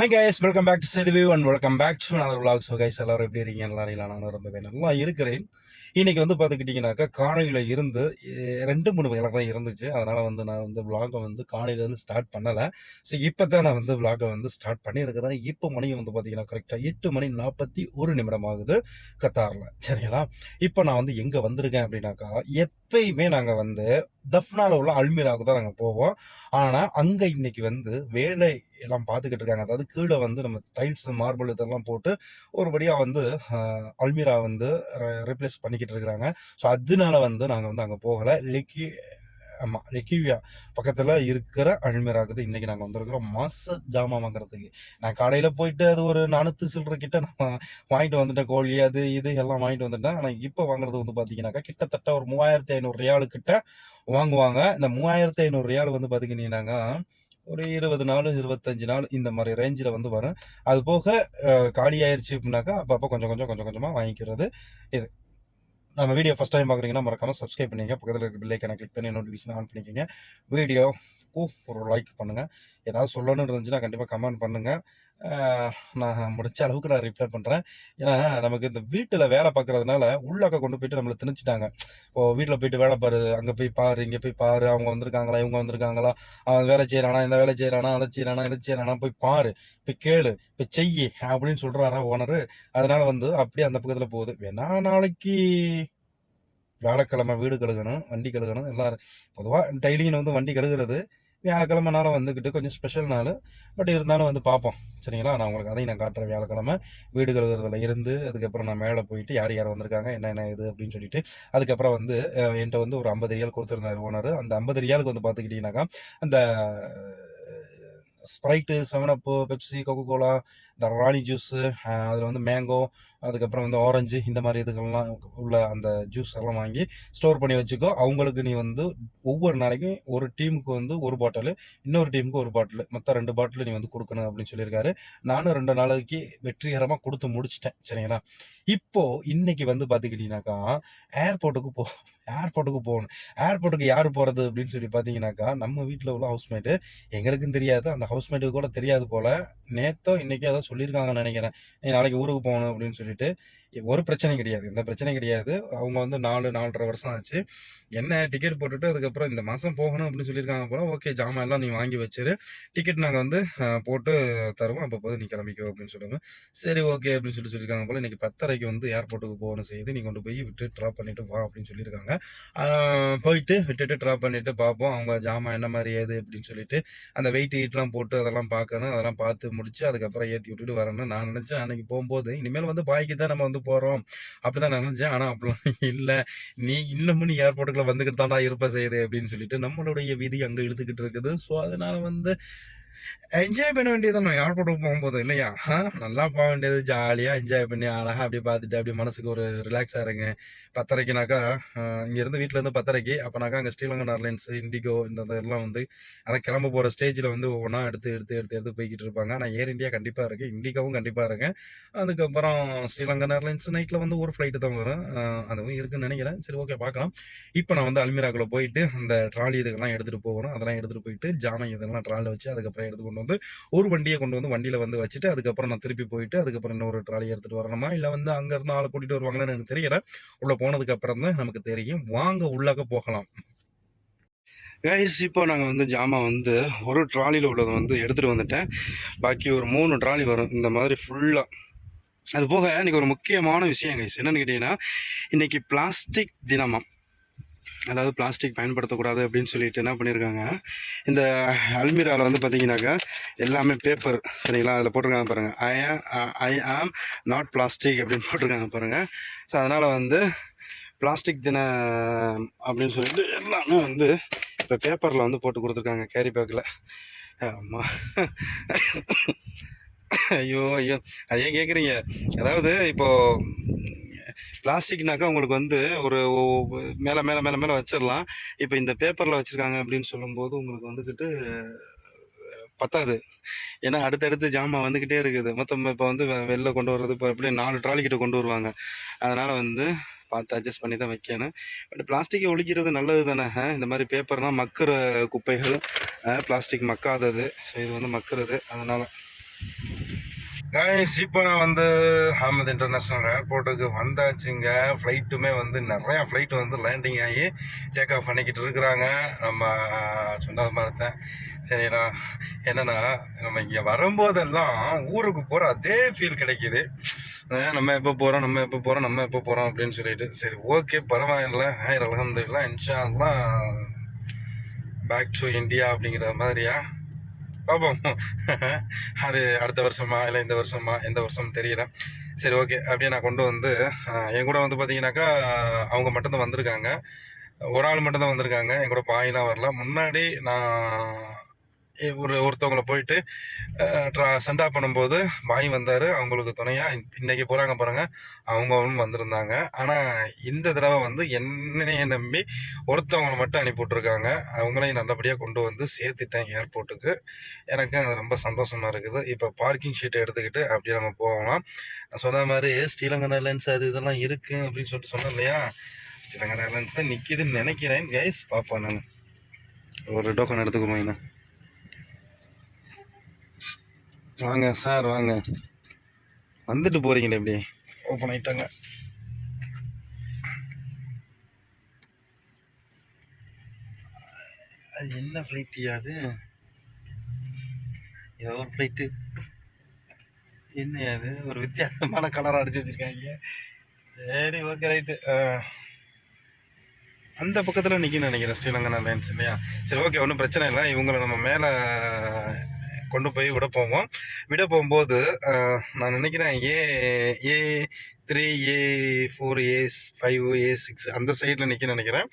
Hi guys welcome back to Sethuvi and welcome back to another vlog so guys எல்லாரும் எப்படி இருக்கீங்க? எல்லாரும் இல்லை நானும் ரொம்பவே நல்லா இருக்கிறேன். இன்றைக்கி வந்து பார்த்துக்கிட்டிங்கனாக்கா காலையில் இருந்து ரெண்டு மூணு எனக்கு தான் இருந்துச்சு. அதனால் வந்து நான் வந்து விளாகை வந்து காலையிலேருந்து ஸ்டார்ட் பண்ணலை. ஸோ இப்போ தான் நான் வந்து விளாகை வந்து ஸ்டார்ட் பண்ணியிருக்கிறேன். இப்போ மணி வந்து பார்த்தீங்கன்னா கரெக்டாக எட்டு மணி நாற்பத்தி ஒரு நிமிடம் ஆகுது கத்தாரில். சரிங்களா? இப்போ நான் வந்து எங்கே வந்திருக்கேன் அப்படின்னாக்கா எப்பயுமே நாங்கள் வந்து தஃப்னால உள்ள அல்மீராவுக்கு தான் நாங்கள் போவோம். ஆனால் அங்கே இன்னைக்கு வந்து வேலை எல்லாம் பார்த்துக்கிட்டு இருக்காங்க. அதாவது கீழே வந்து நம்ம டைல்ஸ் மார்பிள் இதெல்லாம் போட்டு ஒருபடியாக வந்து அல்மீரா வந்து ரிப்ளேஸ் பண்ணிக்கிட்டு இருக்கிறாங்க. ஸோ அதனால வந்து நாங்கள் வந்து அங்கே போகலை. இன்னைக்கு ஆமாம் லெக்கிவியா பக்கத்தில் இருக்கிற அல்மீராவுக்கு தான் இன்றைக்கி நாங்கள் வந்திருக்கிறோம் மாச ஜாமான் வாங்குறதுக்கு. நான் கடையில் போயிட்டு அது ஒரு நானூற்று சில்லற கிட்ட நான் வாங்கிட்டு வந்துட்டேன். கோழி அது இது எல்லாம் வாங்கிட்டு வந்துட்டேன். ஆனால் இப்போ வாங்குறது வந்து பார்த்தீங்கன்னாக்கா கிட்டத்தட்ட ஒரு மூவாயிரத்தி ஐநூறு ரியாலு கிட்ட வாங்குவாங்க. இந்த மூவாயிரத்தி ஐநூறு ரியாலு வந்து பார்த்தீங்கன்னாக்கா ஒரு இருபது நாள் இருபத்தஞ்சு நாள் இந்த மாதிரி ரேஞ்சில் வந்து வரும். அது போக காலி ஆயிடுச்சு அப்படின்னாக்கா அப்பப்போ கொஞ்சம் கொஞ்சம் கொஞ்சம் கொஞ்சமாக வாங்கிக்கிறது. இது நம்ம வீடியோ ஃபஸ்ட் டைம் பார்க்குறீங்கன்னா மறக்காம சப்ஸ்கிரைப் பண்ணிங்க பக்கத்தில் இருக்க பில்லைக்கான கிளிக் பண்ணி நோட்டிஃபிகேஷன் ஆன் பண்ணிக்கோங்க. வீடியோக்கும் ஒரு லைக் பண்ணுங்கள் ஏதாவது சொல்லணும்னு இருந்துச்சுன்னா கண்டிப்பாக கமெண்ட் பண்ணுங்கள் நான் முடிச்ச அளவுக்கு நான் ரிப்ளை பண்ணுறேன் ஏன்னா நமக்கு இந்த வீட்டில் வேலை பார்க்குறதுனால உள்ளாக்க கொண்டு போயிட்டு நம்மளை திணிச்சிட்டாங்க. இப்போ வீட்டில் போயிட்டு வேலை பாரு அங்கே போய் பாரு இங்கே போய் பாரு அவங்க வந்திருக்காங்களா இவங்க வந்திருக்காங்களா அவன் வேலை செய்கிறானா இந்த வேலை செய்கிறானா அதை செய்கிறானா இதை செய்கிறானா போய் பாரு போய் கேளு போய் செய்யி அப்படின்னு சொல்கிறாரா ஓனரு அதனால் வந்து அப்படியே அந்த பக்கத்தில் போகுது. வேணா நாளைக்கு வியாழக்கிழமை வீடு கழுகணும் வண்டி கழுகணும் எல்லோரும். பொதுவாக டெய்லியும் வந்து வண்டி கழுகுறது வியாழக்கிழமை நேரம் வந்துக்கிட்டு கொஞ்சம் ஸ்பெஷல் நாள். பட் இருந்தாலும் வந்து பார்ப்போம். சரிங்களா? நான் உங்களுக்கு அதையும் நான் காட்டுறேன் வியாழக்கிழமை. வீடு கழுகுறதுல இருந்து அதுக்கப்புறம் நான் மேலே போயிட்டு யார் யார் வந்திருக்காங்க என்ன என்ன இது அப்படின்னு சொல்லிட்டு அதுக்கப்புறம் வந்து என்கிட்ட வந்து ஒரு ஐம்பது ரியால் கொடுத்துருந்தாரு ஓனர் அந்த ஐம்பது ரியாலுக்கு வந்து பார்த்துக்கிட்டிங்கனாக்கா அந்த Sprite seven up Pepsi Coca Cola இந்த ராணி ஜூஸு அதில் வந்து மேங்கோ அதுக்கப்புறம் வந்து ஆரஞ்சு இந்த மாதிரி இதுகள்லாம் உள்ள அந்த ஜூஸ் எல்லாம் வாங்கி ஸ்டோர் பண்ணி வச்சுக்கோ. அவங்களுக்கு நீ வந்து ஒவ்வொரு நாளைக்கும் ஒரு டீமுக்கு வந்து ஒரு பாட்டில் இன்னொரு டீமுக்கு ஒரு பாட்டில் மொத்தம் ரெண்டு பாட்டில் நீ வந்து கொடுக்கணும் அப்படின்னு சொல்லியிருக்காரு. நானும் ரெண்டு நாளைக்கு வெற்றிகரமாக கொடுத்து முடிச்சிட்டேன் சரிங்களா? இப்போ இன்னைக்கு வந்து பார்த்துக்கிட்டீங்கன்னாக்கா ஏர்போர்ட்டுக்கு போ ஏர்போர்ட்டுக்கு போகணும். ஏர்போர்ட்டுக்கு யார் போகிறது அப்படின்னு சொல்லி பார்த்தீங்கன்னாக்கா நம்ம வீட்டில் உள்ள ஹவுஸ்மேட்டு எங்களுக்கும் தெரியாது. அந்த ஹவுஸ்மேட்டுக்கு கூட தெரியாது போல். நேற்றோ இன்றைக்கி ஏதோ சொல்லியிருக்காங்கன்னு நினைக்கிறேன். நீ நாளைக்கு ஊருக்கு போகணும் அப்படின்னு சொல்லிட்டு ஒரு பிரச்சனையும் கிடையாது. எந்த பிரச்சனையும் கிடையாது. அவங்க வந்து நாலு நாலரை வருஷம் ஆச்சு. என்ன டிக்கெட் போட்டுட்டு அதுக்கப்புறம் இந்த மாதம் போகணும் அப்படின்னு சொல்லியிருக்காங்க போல ஓகே ஜாமான் எல்லாம் நீ வாங்கி வச்சிரு. டிக்கெட் நாங்கள் வந்து போட்டு தருவோம். அப்போ போது நீ கிளம்பிக்கோ அப்படின்னு சொல்லுவாங்க சரி ஓகே அப்படின்னு சொல்லி சொல்லியிருக்காங்க போல இன்னைக்கு பத்தரைக்கு வந்து ஏர்போர்ட்டுக்கு போகணும் செய்து நீ கொண்டு போய் விட்டு ட்ராப் பண்ணிட்டு வா அப்படின்னு சொல்லியிருக்காங்க. போயிட்டு விட்டுட்டு ட்ராப் பண்ணிட்டு பார்ப்போம் அவங்க ஜாமான் என்ன மாதிரி ஏது அப்படின்னு சொல்லிட்டு அந்த வெயிட் ஹீட்லாம் போட்டு அதெல்லாம் பார்க்கணும் அதெல்லாம் பார்த்து முடிச்சு அதுக்கப்புறம் ஏற்றி விட்டுட்டு வரணும். நான் நினச்சேன் அன்னைக்கு போகும்போது இனிமேல் வந்து பாய்க்கு தான் நம்ம வந்து போகிறோம் அப்படி தான் நினச்சேன். ஆனால் அப்படிலாம் இல்லை. நீ இன்னமும் நீ ஏர்போர்ட்டுக்குள்ள வந்துக்கிட்டு தாண்டா இருப்ப செய்யுது அப்படின்னு சொல்லிட்டு நம்மளுடைய விதி அங்கே இழுத்துக்கிட்டு இருக்குது. ஸோ அதனால் வந்து என்ஜாய் பண்ண வேண்டியது நம்ம ஏர்போர்ட்டுக்கு போகும்போது இல்லையா? நல்லா போக வேண்டியது. ஜாலியாக என்ஜாய் பண்ணி அழகாக அப்படியே பார்த்துட்டு அப்படியே மனசுக்கு ஒரு ரிலாக்ஸாக இருங்க. பத்தரைக்குனாக்கா இங்கேருந்து வீட்டிலேருந்து பத்தரைக்கு அப்போனாக்கா அங்கே ஸ்ரீலங்கன் ஏர்லைன்ஸ் இண்டிகோ இந்த இதெல்லாம் வந்து அதை கிளம்ப போகிற ஸ்டேஜில் வந்து ஒவ்வொன்றா எடுத்து எடுத்து எடுத்து எடுத்து போய்கிட்டு இருப்பாங்க. ஆனால் ஏர் இந்தியா கண்டிப்பாக இருக்குது இண்டிகோவும் கண்டிப்பாக இருக்கேன் அதுக்கப்புறம் ஸ்ரீலங்கன் ஏர்லைன்ஸ் நைட்டில் வந்து ஒரு ஃப்ளைட்டு தான் வரும். அதுவும் இருக்குன்னு நினைக்கிறேன். சரி ஓகே பார்க்கலாம். இப்போ நான் வந்து அல்மீராக்குள்ள போயிட்டு அந்த ட்ராலி இதுக்கெல்லாம் எடுத்துகிட்டு போகணும். அதெல்லாம் எடுத்துகிட்டு போயிட்டு ஜாமான் இதெல்லாம் ட்ராலி வச்சு அதுக்கப்புறம் எடுத்து கொண்டு வந்து ஒரு வண்டியை கொண்டு வந்து வண்டியில் வந்து வச்சுட்டு அதுக்கப்புறம் நான் திருப்பி போயிட்டு அதுக்கப்புறம் இன்னொரு ட்ராலி எடுத்துகிட்டு வரணுமா? இல்லை வந்து அங்கேருந்து ஆளை கூட்டிகிட்டு வருவாங்களான்னு எனக்கு தெரியல. உள்ளே போனதுக்கப்புறம் தான் நமக்கு தெரியும். வாங்க உள்ளாக போகலாம். கைஸ் இப்போ நாங்கள் வந்து ஜாமான் வந்து ஒரு ட்ராலியில் உள்ளதை வந்து எடுத்துகிட்டு வந்துட்டேன். பாக்கி ஒரு மூணு ட்ராலி வரும். இந்த மாதிரி ஃபுல்லாக அது போக இன்றைக்கி ஒரு முக்கியமான விஷயம் கைஸ் என்னன்னு கேட்டிங்கன்னா இன்றைக்கி பிளாஸ்டிக் தினமாக அதாவது பிளாஸ்டிக் பயன்படுத்தக்கூடாது அப்படின்னு சொல்லிட்டு என்ன பண்ணியிருக்காங்க இந்த அல்மீராவில் வந்து பார்த்தீங்கன்னாக்கா எல்லாமே பேப்பர் சரிங்களா? அதில் போட்டிருக்காங்க பாருங்கள் ஐ ஐ ஆம் நாட் பிளாஸ்டிக் அப்படின்னு போட்டிருக்காங்க பாருங்கள் ஸோ அதனால் வந்து பிளாஸ்டிக் தின அப்படின்னு சொல்லிட்டு எல்லாமே வந்து இப்போ பேப்பரில் வந்து போட்டு கொடுத்துருக்காங்க கேரி பேக்கில் ஆமாம் ஐயோ ஐயோ. அது ஏன் கேட்குறீங்க அதாவது இப்போது பிளாஸ்டிக்னாக்கா உங்களுக்கு வந்து ஒரு மேலே மேலே மேலே மேலே வச்சிடலாம் இப்போ இந்த பேப்பரில் வச்சுருக்காங்க அப்படின்னு சொல்லும்போது உங்களுக்கு வந்துக்கிட்டு பத்தாது. ஏன்னா அடுத்தடுத்து ஜாமான் வந்துக்கிட்டே இருக்குது. மொத்தம் இப்போ வந்து வெ- வெளில கொண்டு வர்றது இப்போ எப்படி நாலு ட்ராலிக்கிட்ட கொண்டு வருவாங்க. அதனால் வந்து பார்த்து அட்ஜஸ்ட் பண்ணி தான் வைக்கணும். பட் பிளாஸ்டிக்கை ஒழிக்கிறது நல்லது தானே இந்த மாதிரி பேப்பர்னால் மக்கிற குப்பைகள் பிளாஸ்டிக் மக்காதது. ஸோ இது வந்து மக்கிறது. அதனால் கைஸ் இப்போ நான் வந்து அஹமது இன்டர்நேஷ்னல் ஏர்போர்ட்டுக்கு வந்தாச்சுங்க. ஃப்ளைட்டுமே வந்து நிறையா ஃப்ளைட் வந்து லேண்டிங் ஆகி டேக் ஆஃப் பண்ணிக்கிட்டு இருக்கிறாங்க. நம்ம சொன்னது மாதிரி தான். சரிண்ணா என்னென்னா நம்ம இங்கே வரும்போதெல்லாம் ஊருக்கு போகிற அதே ஃபீல் கிடைக்கிது. நம்ம எப்போ போகிறோம் நம்ம எப்போ போகிறோம் நம்ம எப்போ போகிறோம் அப்படின்னு சொல்லிட்டு சரி ஓகே பரவாயில்ல. ஹாயர் அலமதுல்லா இன்ஷா பேக் டு இந்தியா அப்படிங்கிற மாதிரியா? பார்ப்போம் அது அடுத்த வருஷமா இல்லை இந்த வருஷமா எந்த வருஷம் தெரியல. சரி ஓகே. அப்படியே நான் கொண்டு வந்து என் கூட வந்து பார்த்தீங்கன்னாக்கா அவங்க மட்டும்தான் வந்திருக்காங்க. ஒரு ஆள் மட்டும்தான் வந்திருக்காங்க. என் கூட பாயெலாம் வரல. முன்னாடி நான் ஒரு ஒருத்தவங்கள போயிட்டு சென்ட் ஆஃப் பண்ணும்போது பாய் வந்தார். அவங்களுக்கு துணையாக இன்னைக்கு போகிறாங்க பாருங்கள் அவங்களும் வந்திருந்தாங்க. ஆனால் இந்த தடவை வந்து என்னைய நம்பி ஒருத்தவங்களை மட்டும் அனுப்பி விட்ருக்காங்க அவங்களையும் நல்லபடியாக கொண்டு வந்து சேர்த்துட்டேன் ஏர்போர்ட்டுக்கு. எனக்கு அது ரொம்ப சந்தோஷமாக இருக்குது. இப்போ பார்க்கிங் ஷீட்டை எடுத்துக்கிட்டு அப்படியே நம்ம போகலாம். சொன்ன மாதிரி ஸ்ரீலங்கன் ஏர்லைன்ஸ் அது இதெல்லாம் இருக்குது அப்படின்னு சொல்லிட்டு சொன்னேன் இல்லையா? ஸ்ரீலங்கன் ஏர்லைன்ஸ் தான் நிற்கிதுன்னு நினைக்கிறேன் கைஸ் பார்ப்போம் நான் ஒரு டோக்கன் எடுத்துக்கோங்க வாங்க சார் வாங்க. வந்துட்டு போகிறீங்களே இப்படி ஓப்பன் ஆயிட்டாங்க. அது என்ன ஃப்ளைட்டியா அது? ஏதோ ஒரு ஃப்ளைட்டு என்ன அது? ஒரு வித்தியாசமான கலர் அடிச்சு வச்சுருக்காங்க. சரி ஓகே ரைட்டு அந்த பக்கத்தில் நிற்கணும் நினைக்கிறேன் ஸ்ரீலங்கன் ஏர்லைன்ஸ் இல்லையா? சரி ஓகே ஒன்றும் பிரச்சனை இல்லை. இவங்களை நம்ம மேலே கொண்டு போய் விட போவோம். விட போகும்போது நான் நினைக்கிறேன் A A three A four A five A six அந்த சைடில் நிற்க நினைக்கிறேன்.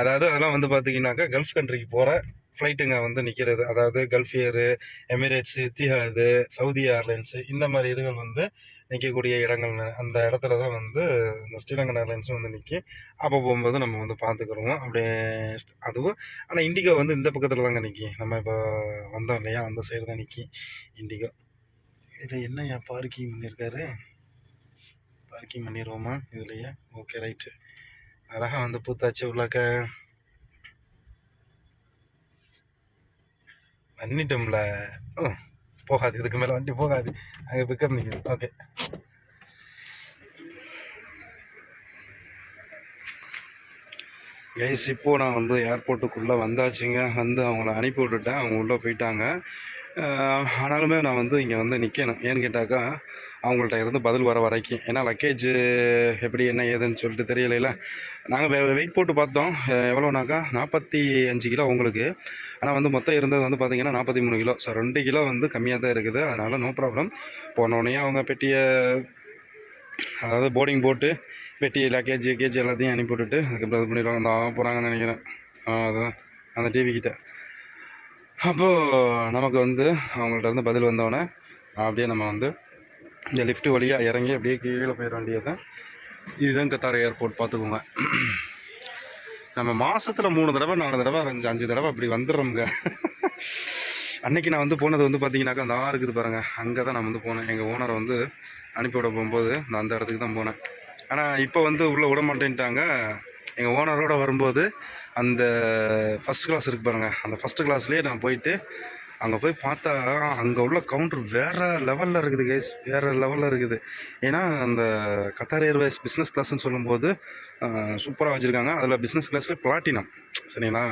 அதாவது அதெல்லாம் வந்து பார்த்தீங்கன்னாக்கா கல்ஃப் கண்ட்ரிக்கு போகிற ஃப்ளைட்டுங்க வந்து நிற்கிறது அதாவது Gulf Air Emirates Etihad Saudi Airlines இந்த மாதிரி இதுகள் வந்து நிற்கக்கூடிய இடங்கள் அந்த இடத்துல தான் வந்து இந்த ஸ்ரீலங்கன் ஏர்லைன்ஸும் வந்து நிற்கி அப்போ போகும்போது நம்ம வந்து பார்த்துக்கிறோம் அப்படியே அதுவும் ஆனால் இண்டிகோ வந்து இந்த பக்கத்தில் தாங்க நிற்கி நம்ம இப்போ வந்தோம் இல்லையா அந்த சைடு தான் நிற்கி இண்டிகோ. இதில் என்னய்யா பார்க்கிங் பண்ணியிருக்காரு பார்க்கிங் பண்ணிடுவோமா இதுலையே? ஓகே ரைட்டு அழகாக வந்து பூத்தாச்சு உள்ளாக்க. பண்ணிட்டோம்ல. ஓ. போகாது இதுக்கு மேலே வண்டி போகாது. அங்கே பிக்கப் நிற்குது ஓகே கைஸ் இப்போது நான் வந்து ஏர்போர்ட்டுக்குள்ளே வந்தாச்சுங்க. வந்து அவங்கள அனுப்பி விட்டுட்டேன். அவங்க உள்ளே போயிட்டாங்க. ஆனாலுமே நான் வந்து இங்கே வந்து நிற்கணும் ஏன்னு கேட்டாக்கா அவங்கள்ட்ட இருந்து பதில் வர வரைக்கும். ஏன்னா லக்கேஜ் எப்படி என்ன ஏதுன்னு சொல்லிட்டு தெரியலையில. நாங்கள் வெயிட் போட்டு பார்த்தோம். எவ்வளோனாக்கா நாற்பத்தி அஞ்சு கிலோ உங்களுக்கு. ஆனால் வந்து மொத்தம் இருந்தது வந்து பார்த்திங்கன்னா நாற்பத்தி மூணு கிலோ. ஸோ ரெண்டு கிலோ வந்து கம்மியாக தான் இருக்குது. அதனால் நோ ப்ராப்ளம் போனோடனே அவங்க பெட்டியை அதாவது போர்டிங் போட்டு பெட்டி லக்கேஜ் கேஜ் எல்லாத்தையும் அனுப்பி விட்டுட்டு அதுக்கப்புறம் இது பண்ணிடுவாங்க. அந்த போகிறாங்கன்னு நினைக்கிறேன். அதுதான் அந்த டிவி கிட்டே. அப்போது நமக்கு வந்து அவங்கள்ட்ட இருந்து பதில் வந்தோடனே அப்படியே நம்ம வந்து இந்த லிஃப்ட் வழியாக இறங்கி அப்படியே கீழே போயிட வேண்டியது. இதுதான் கத்தார் ஏர்போர்ட் பார்த்துக்கோங்க. நம்ம மாதத்தில் மூணு தடவை நாலு தடவை அஞ்சு அஞ்சு தடவை அப்படி வந்துடுறோம்ங்க. அன்னைக்கு நான் வந்து போனது வந்து பார்த்தீங்கன்னாக்கா அந்த ஆறு இருக்குது பாருங்கள் அங்கே தான் நான் வந்து போனேன். எங்கள் ஓனரை வந்து அனுப்பிவிட போகும்போது நான் அந்த இடத்துக்கு தான் போனேன். ஆனால் இப்போ வந்து உள்ளே விட மாட்டேன்ட்டாங்க. எங்கள் ஓனரோட வரும்போது அந்த ஃபஸ்ட் கிளாஸ் இருக்கு பாருங்கள் அந்த ஃபஸ்ட் கிளாஸ்லேயே நான் போயிட்டு அங்கே போய் பார்த்தா அங்கே உள்ள கவுண்டர் வேறு லெவலில் இருக்குது கைஸ் வேறு லெவலில் இருக்குது. ஏன்னா அந்த கத்தார் ஏர்வேஸ் பிஸ்னஸ் கிளாஸ்ன்னு சொல்லும்போது சூப்பராக வச்சுருக்காங்க. அதில் பிஸ்னஸ் கிளாஸில் பிளாட்டினம் சரிங்களா?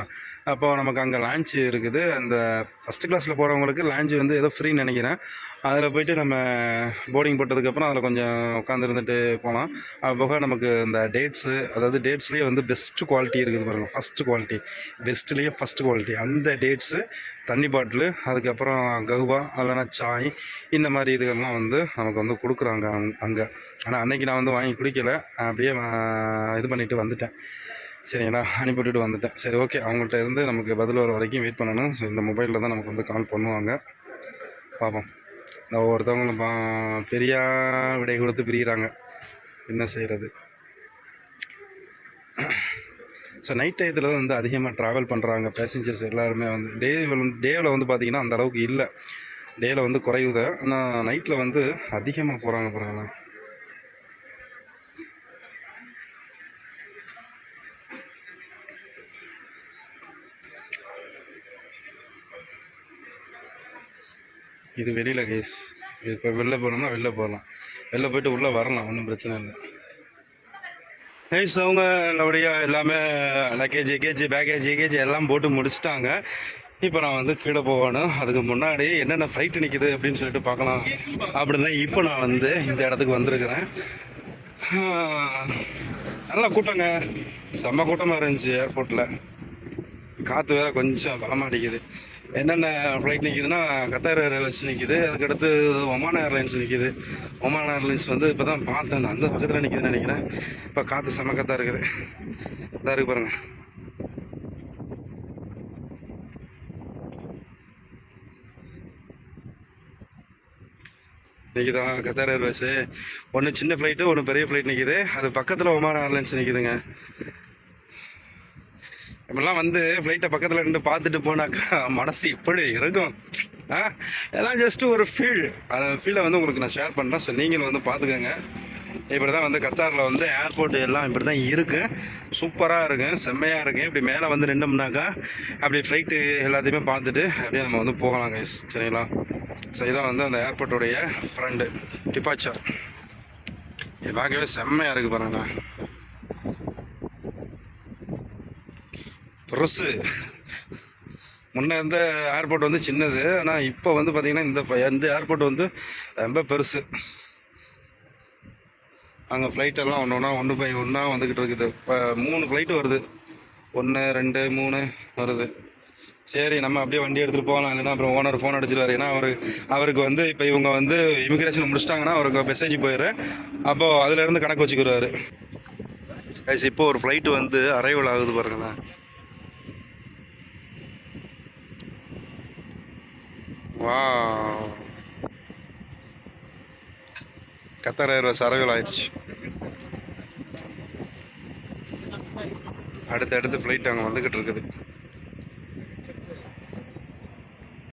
அப்போ நமக்கு அங்கே லான்ச் இருக்குது. அந்த ஃபஸ்ட் கிளாஸில் போகிறவங்களுக்கு லான்ச் வந்து ஏதோ ஃப்ரீன்னு நினைக்கிறேன். அதில் போயிட்டு நம்ம போர்டிங் போட்டதுக்கப்புறம் அதில் கொஞ்சம் உட்காந்துருந்துட்டு போகலாம் அது போக நமக்கு இந்த டேட்ஸு அதாவது டேட்ஸ்லேயே வந்து பெஸ்ட்டு குவாலிட்டி இருக்குது பாருங்கள் ஃபஸ்ட்டு குவாலிட்டி பெஸ்ட்லேயே ஃபஸ்ட்டு குவாலிட்டி அந்த டேட்ஸு தண்ணி பாட்டிலு அதுக்கப்புறம் கவுவா இல்லைன்னா சாய் இந்த மாதிரி இதுகள்லாம் வந்து நமக்கு வந்து கொடுக்குறாங்க அங்கே. ஆனால் அன்னைக்கு நான் வந்து வாங்கி குடிக்கலை. அப்படியே இது பண்ணிவிட்டு வந்துட்டேன். சரிங்களா அனுப்பி விட்டுட்டு வந்துட்டேன். சரி ஓகே. அவங்கள்ட்ட இருந்து நமக்கு பதில் வர வரைக்கும் வெயிட் பண்ணணும். ஸோ இந்த மொபைலில் தான் நமக்கு வந்து கால் பண்ணுவாங்க. பார்ப்போம் நான் ஒவ்வொருத்தவங்களும் பா பெரியா விடை கொடுத்து பிரிகிறாங்க என்ன செய்கிறது ஸோ நைட் டயத்தில் தான் வந்து அதிகமாக ட்ராவல் பண்ணுறாங்க பேசஞ்சர்ஸ் எல்லாருமே வந்து டே டேவில் வந்து பார்த்திங்கன்னா அந்த அளவுக்கு இல்லை. டேயில் வந்து குறையுது. ஆனால் நைட்டில் வந்து அதிகமாக போகிறாங்க பாருங்களா இது வெளியில் கேஸ் இது இப்போ வெளில போகணும்னா வெளில போகலாம். வெளில போயிட்டு உள்ளே வரலாம் ஒன்றும் பிரச்சனை இல்லை. கைஸ் அவங்க நல்லபடியாக எல்லாமே லக்கேஜ் கேஜ் பேக்கேஜ் கேஜ் எல்லாம் போட்டு முடிச்சிட்டாங்க. இப்போ நான் வந்து கீழே போகணும். அதுக்கு முன்னாடி என்னென்ன ஃப்ளைட் நிற்கிது அப்படின்னு சொல்லிட்டு பார்க்கலாம். அப்படின்னு தான் இப்போ நான் வந்து இந்த இடத்துக்கு வந்திருக்கிறேன். நல்லா கூட்டங்க. செம்ம கூட்டமாக இருந்துச்சு ஏர்போர்ட்டில் காற்று வேற கொஞ்சம் பலமாக அடிக்குது. என்னென்ன ஃப்ளைட் நிற்கிதுன்னா கத்தார் ஏர்வேஸ் நிற்கிது அதுக்கடுத்து ஒமான ஏர்லைன்ஸ் நிற்கிது ஒமான ஏர்லைன்ஸ் வந்து இப்போ தான் பார்த்தேன். அந்த பக்கத்தில் நிற்கிதுன்னு நினைக்கிறேன். இப்போ காற்று செம்ம இருக்குது. இதாக இருக்கு பாருங்கள் நிற்கிதா கத்தார் ஏர்வேஸு ஒன்று சின்ன ஃப்ளைட்டு ஒன்று பெரிய ஃப்ளைட் நிற்கிது அது பக்கத்தில் ஒமான ஏர்லைன்ஸ் நிற்கிதுங்க இப்பெல்லாம் வந்து ஃப்ளைட்டை பக்கத்தில் நின்று பார்த்துட்டு போனாக்கா மனசு இப்படி இருக்கும். ஆ எல்லாம் ஜஸ்ட்டு ஒரு ஃபீல் அந்த ஃபீலை வந்து உங்களுக்கு நான் ஷேர் பண்ணுறேன் ஸோ நீங்களும் வந்து பார்த்துக்கோங்க. இப்படி தான் வந்து கத்தாரில் வந்து ஏர்போர்ட் எல்லாம் இப்படி தான் இருக்குது சூப்பராக இருக்குது செம்மையாக இருக்குது இப்படி மேலே வந்து நின்னோம்னாக்கா அப்படி ஃப்ளைட்டு எல்லாத்தையுமே பார்த்துட்டு அப்படியே நம்ம வந்து போகலாம் கைஸ் சரிங்களா? ஸோ இதான் வந்து அந்த ஏர்போர்ட்டுடைய ஃப்ரெண்டு டிபாச்சர். இது பார்க்கவே செம்மையாக இருக்குது பாருங்கண்ணா. பெருசு முன்னே இருந்த ஏர்போர்ட் வந்து சின்னது. ஆனால் இப்போ வந்து பார்த்தீங்கன்னா இந்த ப- இந்த ஏர்போர்ட் வந்து ரொம்ப பெருசு. அங்கே ஃப்ளைட்டெல்லாம் ஒன்று ஒன்றா ஒன்று போய் ஒன்றா வந்துக்கிட்டு இருக்குது. இப்போ மூணு ஃப்ளைட்டு வருது. ஒன்று ரெண்டு மூணு வருது. சரி நம்ம அப்படியே வண்டி எடுத்துகிட்டு போகலாம். இல்லைன்னா அப்புறம் ஓனர் ஃபோன் அடிச்சிருவாரு. ஏன்னா அவர் அவருக்கு வந்து இப்போ இவங்க வந்து இமிக்ரேஷன் முடிச்சிட்டாங்கன்னா அவருக்கு மெசேஜ் போயிடுறேன் அப்போது அதுலேருந்து கணக்கு வச்சுக்கிறாரு கைஸ் இப்போ ஒரு ஃப்ளைட்டு வந்து அரைவல் ஆகுது பாருங்களேன். வா கத்தார் ஆயிடுச்சு அடுத்து அடுத்து ஃப்ளைட் அங்கே வந்துக்கிட்டு இருக்குது.